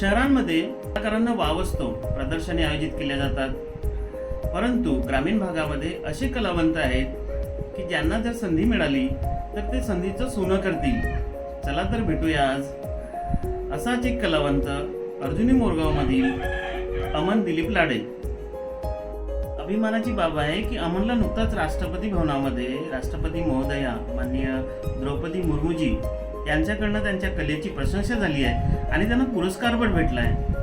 शहरांमध्ये कलाकारांना वाव असतो प्रदर्शने आयोजित केल्या जातात. परंतु ग्रामीण भागामध्ये असे कलावंत आहेत की ज्यांना जर संधी मिळाली तर ते संधीचं सोनं करतील. चला तर भेटूया आज. असाच एक कलावंत अर्जुनी मोरगावमधील अमन दिलीप लाडे. अभिमानाची बाब आहे की अमनला नुकताच राष्ट्रपती भवनामध्ये राष्ट्रपती महोदया माननीय द्रौपदी मुर्मूजी यांच्याकडनं त्यांच्या कलेची प्रशंसा झाली आहे आणि त्यांना पुरस्कार पण भेटला आहे.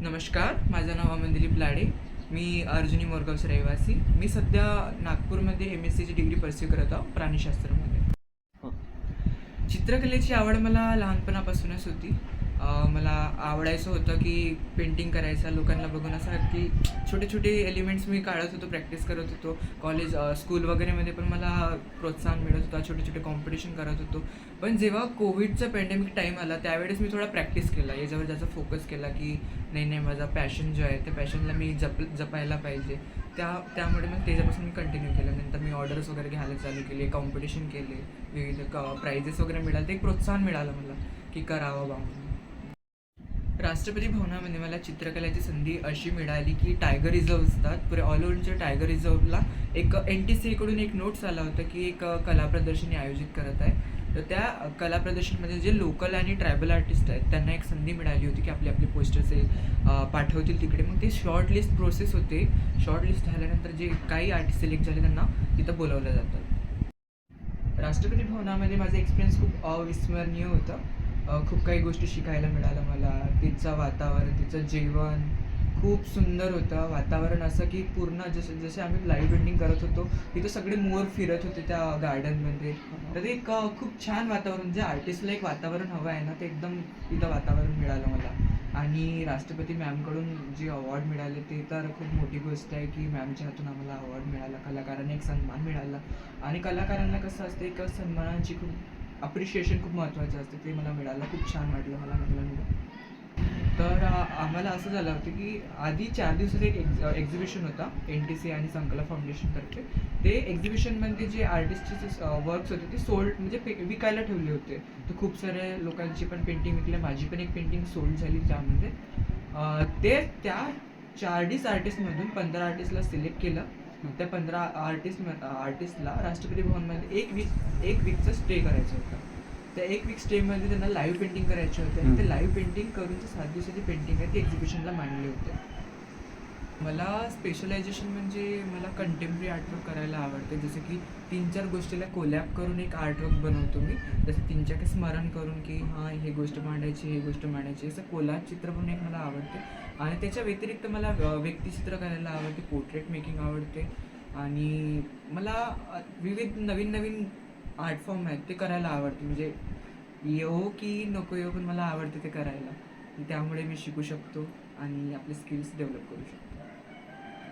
नमस्कार माझं नाव अमन दिलीप लाडे. मी अर्जुनी मोरगावचा रहिवासी. मी सध्या नागपूरमध्ये एम एस सीची डिग्री परस्यू करत आहो प्राणीशास्त्रामध्ये. हो. चित्रकलेची आवड मला लहानपणापासूनच होती. मला आवडायचं होतं की पेंटिंग करायचं लोकांना बघून असं की छोटे छोटे एलिमेंट्स मी काढत होतो प्रॅक्टिस करत होतो. कॉलेज स्कूल वगैरेमध्ये पण मला प्रोत्साहन मिळत होता छोटे छोटे कॉम्पिटिशन करत होतो. पण जेव्हा कोविडचा पॅन्डेमिक टाईम आला त्यावेळेस मी थोडा प्रॅक्टिस केला. याच्यावर ज्याचा फोकस केला की नाही नाही माझा पॅशन जो आहे त्या पॅशनला मी जप जपायला पाहिजे. त्या त्यामुळे मग त्याच्यापासून मी कंटिन्यू केलं. नंतर मी ऑर्डर्स वगैरे घ्यायला चालू केले कॉम्पिटिशन केले विविध प्राइजेस वगैरे मिळाले. ते एक प्रोत्साहन मिळालं मला की करावं बा म्हणून. राष्ट्रपती भवनामध्ये मला चित्रकलेची संधी अशी मिळाली की टायगर रिझर्व असतात. पुरे ऑल ओव्हरच्या टायगर रिझर्वला एक एन टी सीकडून एक नोट्स आला होता की एक कला प्रदर्शनी आयोजित करत आहे. तर त्या कला प्रदर्शनमध्ये जे लोकल आणि ट्रायबल आर्टिस्ट आहेत त्यांना एक संधी मिळाली होती की आपले आपले पोस्टर्स पाठवतील तिकडे. मग ते शॉर्ट लिस्ट प्रोसेस होते. शॉर्ट लिस्ट झाल्यानंतर जे काही आर्टिस्ट सिलेक्ट झाले त्यांना तिथं बोलवलं जातं. राष्ट्रपती भवनामध्ये माझा एक्सपिरियन्स खूप अविस्मरणीय होता. खूप काही गोष्टी शिकायला मिळालं मला. तिचं वातावरण तिचं जेवण खूप सुंदर होतं. वातावरण असं की पूर्ण जसं जसे आम्ही लाईव्ह पेंटिंग करत होतो तिथं सगळे मोर फिरत होते त्या गार्डनमध्ये तर ते एक खूप छान वातावरण जे आर्टिस्टला एक वातावरण हवं आहे ना ते एकदम तिथं वातावरण मिळालं मला. आणि राष्ट्रपती मॅमकडून जे अवॉर्ड मिळाले ते तर खूप मोठी गोष्ट आहे की मॅमच्या हातून आम्हाला अवॉर्ड मिळाला. कलाकारांना एक सन्मान मिळाला. आणि कलाकारांना कसं असते एक सन्मानाची खूप अप्रिशिएशन खूप महत्त्वाचं असते. ते मला मिळालं. खूप छान वाटलं मला म्हटलं तर आम्हाला असं झालं होतं की आधी चार दिवसाचं एक एक्झ एक्झिबिशन होता. एन टी सी आणि संकला फाउंडेशनतर्फे ते एक्झिबिशनमध्ये जे आर्टिस्टचे जे वर्क्स होते ते सोल्ड म्हणजे पे विकायला ठेवले होते. तर खूप साऱ्या लोकांची पण पेंटिंग विकल्या माझी पण एक पेंटिंग सोल्ड झाली त्यामध्ये. ते त्या चाळीस आर्टिस्टमधून पंधरा आर्टिस्टला सिलेक्ट केलं. त्या पंधरा आर्टिस्ट आर्टिस्टला राष्ट्रपती भवनमध्ये एक वीक एक वीकचा स्टे करायचं होतं. त्या एक वीक स्टेमध्ये त्यांना लाईव्ह पेंटिंग करायचे होते. आणि ते लाईव्ह पेंटिंग करून जे सात दिवसाची पेंटिंग आहे ती एक्झिबिशनला मांडले होते. मला स्पेशलायझेशन म्हणजे मला कंटेम्पररी आर्टवर्क करायला आवडते. जसं की तीन चार गोष्टीला कोलॅप करून एक आर्टवर्क बनवतो मी. जसं तीन चार स्मरण करून की हां हे गोष्ट मांडायची हे गोष्ट मांडायची. असं कोलॅप चित्र पण एक मला आवडते. आणि त्याच्या व्यतिरिक्त मला व्यक्तिचित्र करायला आवडते पोर्ट्रेट मेकिंग आवडते. आणि मला विविध नवीन नवीन आर्ट फॉर्म आहेत ते करायला आवडते. म्हणजे येऊ की नको येऊ पण मला आवडते ते करायला. त्यामुळे मी शिकू शकतो आणि आपले स्किल्स डेव्हलप करू शकतो.